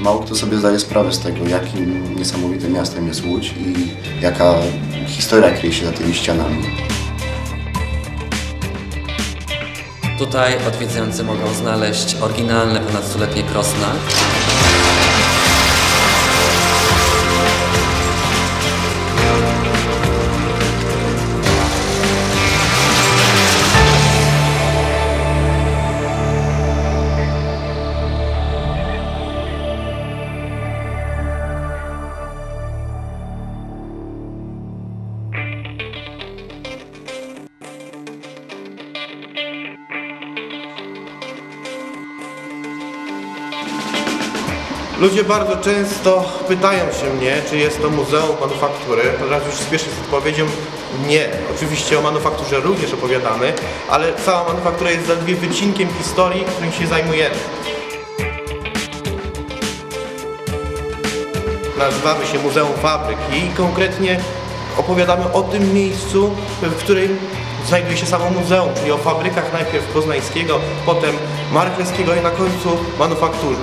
Mało kto sobie zdaje sprawę z tego, jakim niesamowitym miastem jest Łódź i jaka historia kryje się za tymi ścianami. Tutaj odwiedzający mogą znaleźć oryginalne ponad stuletnie krosna, Ludzie bardzo często pytają się mnie, czy jest to Muzeum Manufaktury. Od już spieszę z odpowiedzią nie. Oczywiście o manufakturze również opowiadamy, ale cała manufaktura jest zaledwie wycinkiem historii, którym się zajmujemy. Nazywamy się Muzeum Fabryk i konkretnie opowiadamy o tym miejscu, w którym znajduje się samo muzeum, czyli o fabrykach najpierw poznańskiego, potem markleskiego i na końcu manufaktury.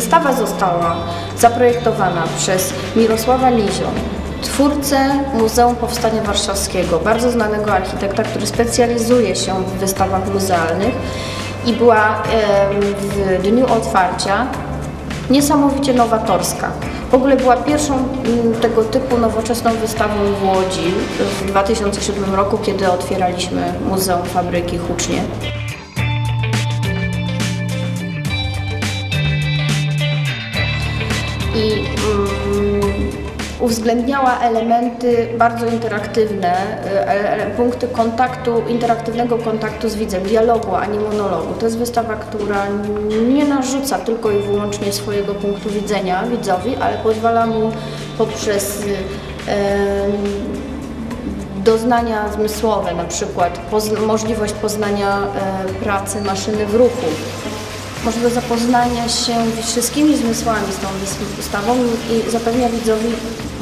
Wystawa została zaprojektowana przez Mirosława Lizio, twórcę Muzeum Powstania Warszawskiego, bardzo znanego architekta, który specjalizuje się w wystawach muzealnych i była w dniu otwarcia niesamowicie nowatorska. W ogóle była pierwszą mm, tego typu nowoczesną wystawą w Łodzi w 2007 roku, kiedy otwieraliśmy Muzeum Fabryki Hucznie. I mm, uwzględniała elementy bardzo interaktywne, e, e, punkty kontaktu, interaktywnego kontaktu z widzem, dialogu, a nie monologu. To jest wystawa, która nie narzuca tylko i wyłącznie swojego punktu widzenia widzowi, ale pozwala mu poprzez em, doznania zmysłowe, na przykład pozn- możliwość poznania e, pracy maszyny w ruchu, możliwość zapoznania się wszystkimi zmysłami z tą wystawą i zapewnia widzowi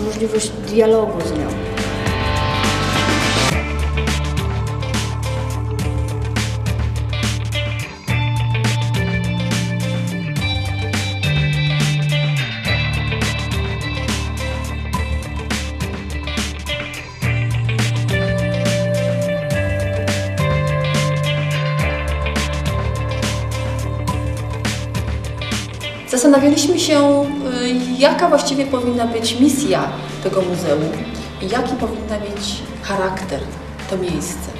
możliwość dialogu z nią. Zastanawialiśmy się, y, jaka właściwie powinna być misja tego muzeum i jaki powinna mieć charakter to miejsce.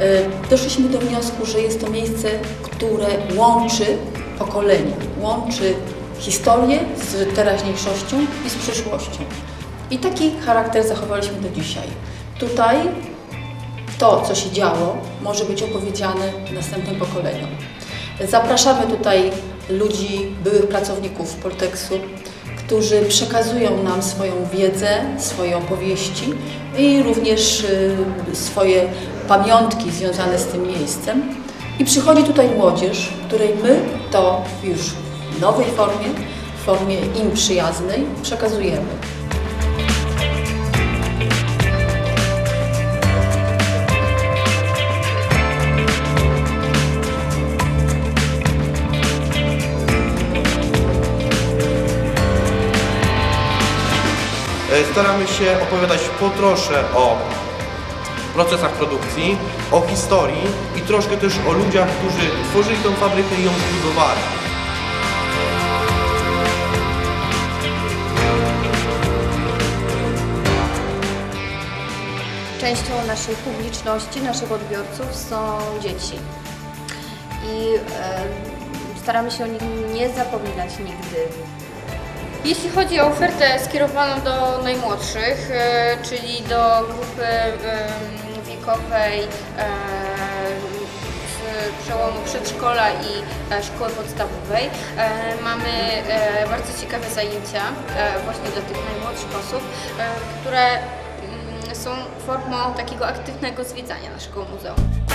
Y, Doszliśmy do wniosku, że jest to miejsce, które łączy pokolenia, łączy historię z teraźniejszością i z przyszłością. I taki charakter zachowaliśmy do dzisiaj. Tutaj to, co się działo, może być opowiedziane następnym pokoleniom. Zapraszamy tutaj ludzi, byłych pracowników Polteksu, którzy przekazują nam swoją wiedzę, swoje opowieści i również y, swoje pamiątki związane z tym miejscem. I przychodzi tutaj młodzież, której my to już w nowej formie, w formie im przyjaznej przekazujemy. Staramy się opowiadać po trosze o procesach produkcji, o historii i troszkę też o ludziach, którzy tworzyli tą fabrykę i ją zbudowali. Częścią naszej publiczności, naszych odbiorców są dzieci. I e, staramy się o nich nie zapominać nigdy. Jeśli chodzi o ofertę skierowaną do najmłodszych, e, czyli do grupy wiekowej e, przełomu przedszkola i e, szkoły podstawowej. Mamy bardzo ciekawe zajęcia właśnie dla tych najmłodszych osób, które mm, są formą takiego aktywnego zwiedzania naszego muzeum.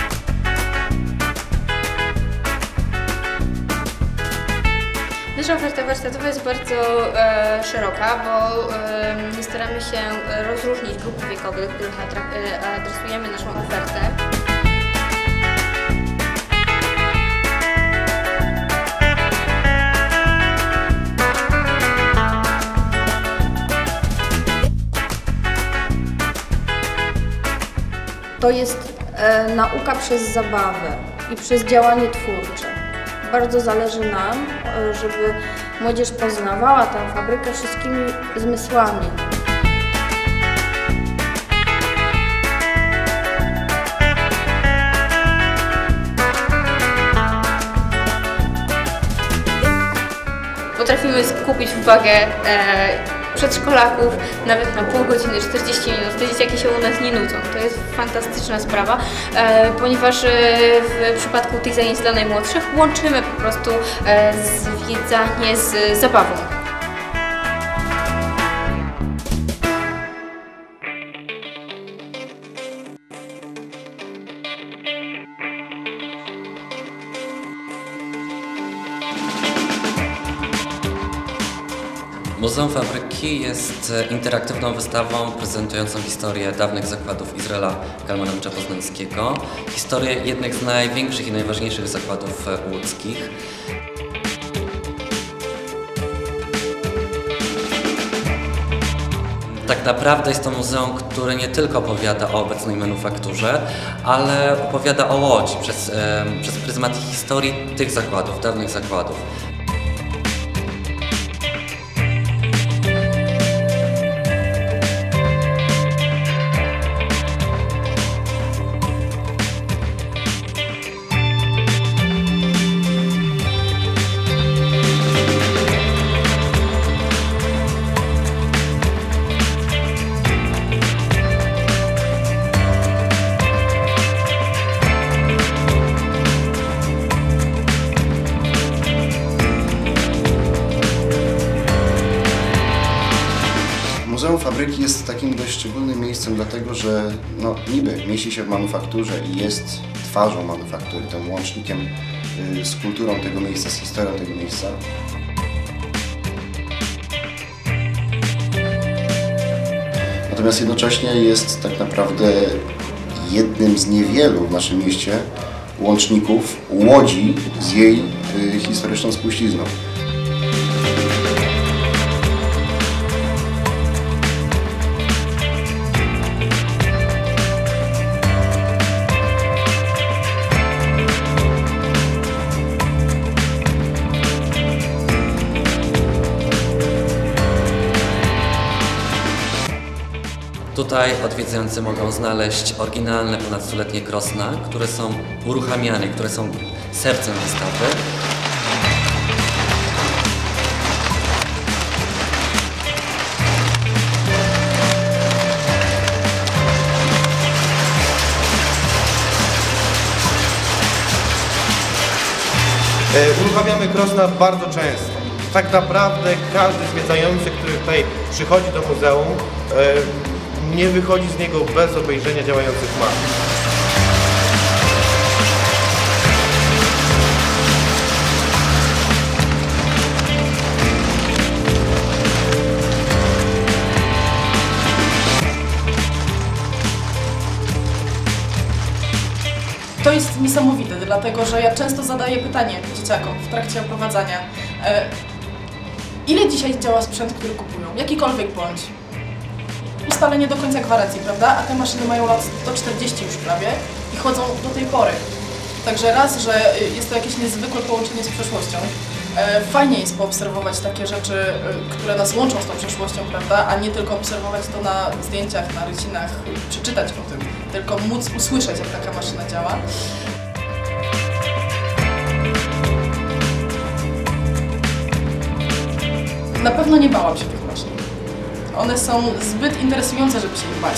Nasza oferta warsztatowa jest bardzo e, szeroka, bo e, staramy się rozróżnić grupy wiekowe, do których e, adresujemy naszą ofertę. To jest e, nauka przez zabawę i przez działanie twórcze. Bardzo zależy nam, e, żeby młodzież poznawała tę fabrykę wszystkimi zmysłami. Potrafimy skupić uwagę e, przedszkolaków nawet na pół godziny, 40 minut. Te dzieciaki się u nas nie nudzą. To jest fantastyczna sprawa, e, ponieważ e, w przypadku tych zajęć dla najmłodszych łączymy po prostu e, zwiedzanie z zabawą. Muzeum Fabryki jest e, interaktywną wystawą prezentującą historię dawnych zakładów Izraela Kalmanowicza Poznańskiego, historię jednych z największych i najważniejszych zakładów e, łódzkich. Tak naprawdę jest to muzeum, które nie tylko opowiada o obecnej manufakturze, ale opowiada o Łodzi przez, przez pryzmat historii tych zakładów, dawnych zakładów. Że no, niby mieści się w manufakturze i jest twarzą manufaktury, tym łącznikiem y, z kulturą tego miejsca, z historią tego miejsca. Natomiast jednocześnie jest tak naprawdę jednym z niewielu w naszym mieście łączników Łodzi z jej y, historyczną spuścizną. Tutaj odwiedzający mogą znaleźć oryginalne ponadstuletnie krosna, które są uruchamiane, które są sercem wystawy. E, Uruchamiamy Krosna bardzo często. Tak naprawdę każdy zwiedzający, który tutaj przychodzi do muzeum, e, nie wychodzi z niego bez obejrzenia działających map. To jest niesamowite, dlatego że ja często zadaję pytanie dzieciakom w trakcie oprowadzania. E, ile dzisiaj działa sprzęt, który kupują? Jakikolwiek bądź. Ustalenie do końca gwarancji, prawda? A te maszyny mają lat 140 już prawie i chodzą do tej pory. Także raz, że y, jest to jakieś niezwykłe połączenie z przeszłością. E, Fajnie jest poobserwować takie rzeczy, y, które nas łączą z tą przeszłością, prawda? A nie tylko obserwować to na zdjęciach, na rycinach, przeczytać o tym, tylko móc usłyszeć, jak taka maszyna działa. Na pewno nie bałam się tych. One są zbyt interesujące, żeby się ich bać.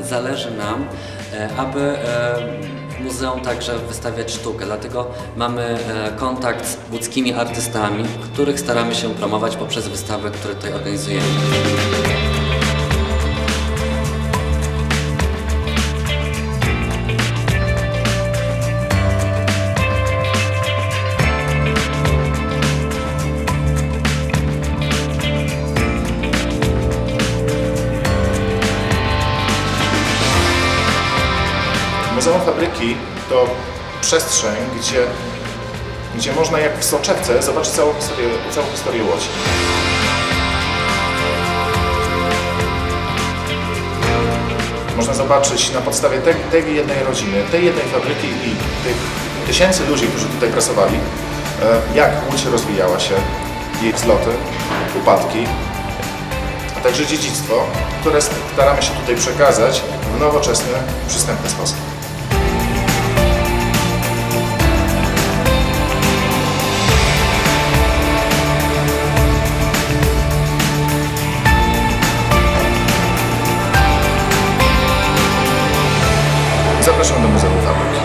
Zależy nam, e, aby e, muzeum także wystawiać sztukę. Dlatego mamy e, kontakt z łódzkimi artystami, których staramy się promować poprzez wystawy, które tutaj organizujemy. To przestrzeń, gdzie, gdzie można jak w soczewce zobaczyć całą historię, całą historię Łodzi. Można zobaczyć na podstawie tej, tej jednej rodziny, tej jednej fabryki i tych tysięcy ludzi, którzy tutaj pracowali, e, jak Łódź rozwijała się, jej wzloty, upadki, a także dziedzictwo, które staramy się tutaj przekazać w nowoczesny, przystępny sposób. Zapraszam do Muzeum Fabryki.